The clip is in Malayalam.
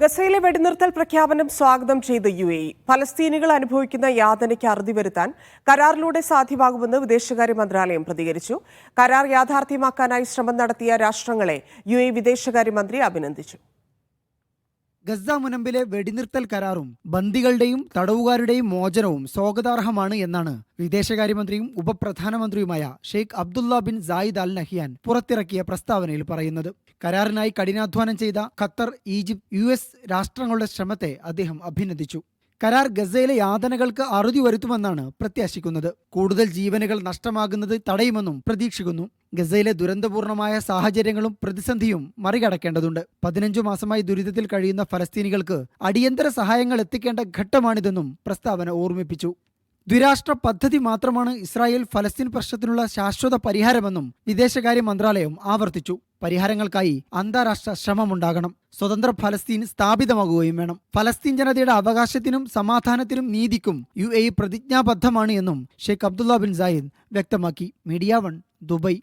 ഗസയിലെ വെടിനിർത്തൽ പ്രഖ്യാപനം സ്വാഗതം ചെയ്ത യു എ ഫലസ്തീനികൾ അനുഭവിക്കുന്ന യാതനയ്ക്ക് അറുതി വരുത്താൻ കരാറിലൂടെ സാധ്യമാകുമെന്ന് വിദേശകാര്യ മന്ത്രാലയം പ്രതികരിച്ചു. കരാർ യാഥാർത്ഥ്യമാക്കാനായി ശ്രമം നടത്തിയ രാഷ്ട്രങ്ങളെ യു എ വിദേശകാര്യമന്ത്രി അഭിനന്ദിച്ചു. ഗസ മുനമ്പിലെ വെടിനിർത്തൽ കരാറും ബന്ദികളുടെയും തടവുകാരുടെയും മോചനവും സ്വാഗതാർഹമാണ് എന്നാണ് വിദേശകാര്യമന്ത്രിയും ഉപപ്രധാനമന്ത്രിയുമായ Sheikh Abdullah bin Zayed Al Nahyan പുറത്തിറക്കിയ പ്രസ്താവനയിൽ പറയുന്നത്. കരാറിനായി കഠിനാധ്വാനം ചെയ്ത ഖത്തർ ഈജിപ്ത് യു രാഷ്ട്രങ്ങളുടെ ശ്രമത്തെ അദ്ദേഹം അഭിനന്ദിച്ചു. കരാർ ഗസയിലെ യാതനകൾക്ക് അറുതി വരുത്തുമെന്നാണ് പ്രത്യാശിക്കുന്നത്. കൂടുതൽ ജീവനുകൾ നഷ്ടമാകുന്നത് തടയുമെന്നും പ്രതീക്ഷിക്കുന്നു. ഗസയിലെ ദുരന്തപൂർണമായ സാഹചര്യങ്ങളും പ്രതിസന്ധിയും മറികടക്കേണ്ടതുണ്ട്. പതിനഞ്ചു മാസമായി ദുരിതത്തിൽ കഴിയുന്ന ഫലസ്തീനികൾക്ക് അടിയന്തര സഹായങ്ങൾ എത്തിക്കേണ്ട ഘട്ടമാണിതെന്നും പ്രസ്താവന ഓർമ്മിപ്പിച്ചു. ദ്വിരാഷ്ട്ര പദ്ധതി മാത്രമാണ് ഇസ്രായേൽ ഫലസ്തീൻ പ്രശ്നത്തിനുള്ള ശാശ്വത പരിഹാരമെന്നും വിദേശകാര്യ മന്ത്രാലയം ആവർത്തിച്ചു. പരിഹാരങ്ങൾക്കായി അന്താരാഷ്ട്ര ശ്രമമുണ്ടാകണം. സ്വതന്ത്ര ഫലസ്തീൻ സ്ഥാപിതമാകുകയും വേണം. ഫലസ്തീൻ ജനതയുടെ അവകാശത്തിനും സമാധാനത്തിനും നീതിക്കും യു എ പ്രതിജ്ഞാബദ്ധമാണ് എന്നും ഷെയ്ഖ് അബ്ദുള്ള ബിൻ സായിദ് വ്യക്തമാക്കി. Media One Dubai.